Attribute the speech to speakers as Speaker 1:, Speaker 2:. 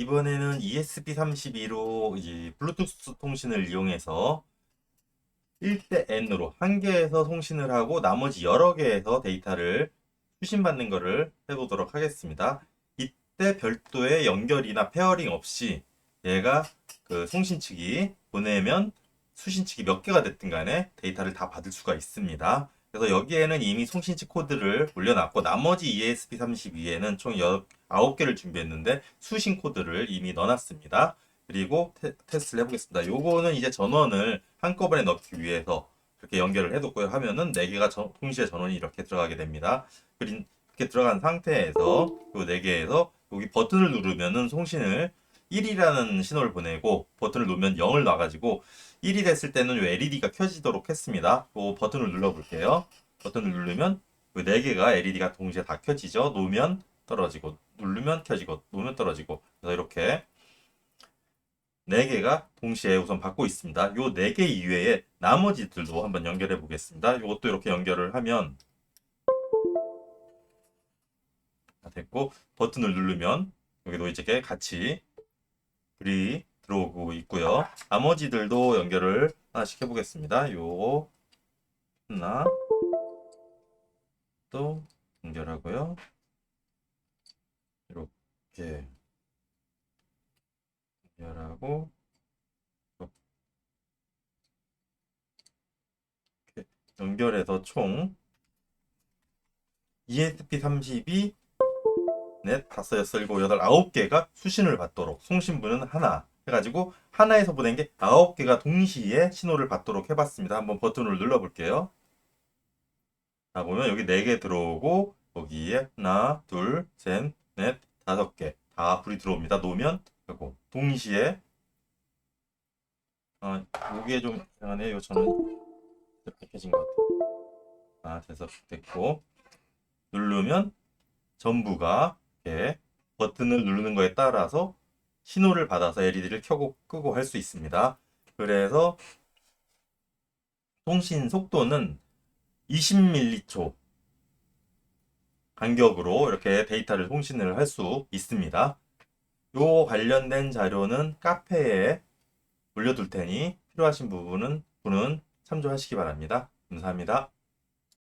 Speaker 1: 이번에는 ESP32로 이제 블루투스 통신을 이용해서 1대 N으로 한 개에서 통신을 하고 나머지 여러 개에서 데이터를 수신받는 것을 해보도록 하겠습니다. 이때 별도의 연결이나 페어링 없이 얘가 그 송신 측이 보내면 수신 측이 몇 개가 됐든 간에 데이터를 다 받을 수가 있습니다. 그래서 여기에는 이미 송신 측 코드를 올려놨고 나머지 ESP32에는 총 9개를 준비했는데 수신 코드를 이미 넣어놨습니다. 그리고 테, 스트를 해보겠습니다. 요거는 이제 전원을 한꺼번에 넣기 위해서 이렇게 연결을 해뒀고요. 하면은 4개가 전- 동시에 전원이 이렇게 들어가게 됩니다. 그린- 이렇게 들어간 상태에서 요 4개에서 여기 버튼을 누르면은 송신을 1이라는 신호를 보내고 버튼을 놓으면 0을 놔가지고 1이 됐을 때는 요 LED가 켜지도록 했습니다. 요 버튼을 눌러볼게요. 버튼을 누르면 요 4개가 LED가 동시에 다 켜지죠. 놓으면 떨어지고 누르면 켜지고 놓으면 떨어지고 그래서 이렇게 4개가 동시에 우선 받고 있습니다. 요 4개 이외에 나머지들도 한번 연결해 보겠습니다. 이것도 이렇게 연결을 하면 다 됐고 버튼을 누르면 여기도 이제 같이 불이 들어오고 있고요. 나머지들도 연결을 하나씩 해보겠습니다. 요 하나 또 연결하고요. 이렇게 연결하고 연결해서 총 ESP32 넷, 다섯, 여섯, 일곱, 여덟, 아홉 개가 수신을 받도록 송신부는 하나 해가지고 하나에서 보낸 게 아홉 개가 동시에 신호를 받도록 해봤습니다. 한번 버튼을 눌러볼게요. 자 보면 여기 네 개 들어오고 여기에 하나, 둘, 셋, 넷, 다섯 개 다 불이 들어옵니다. 놓으면 그리고 동시에 아 여기에 좀 이상하네요. 저는 켜진 것 같아요. 아 돼서 됐고 누르면 전부가 이렇게 버튼을 누르는 거에 따라서 신호를 받아서 LED를 켜고 끄고 할 수 있습니다. 그래서 통신 속도는 20m초 간격으로 이렇게 데이터를 통신을 할 수 있습니다. 요 관련된 자료는 카페에 올려둘 테니 필요하신 부분은 분은 참조하시기 바랍니다. 감사합니다.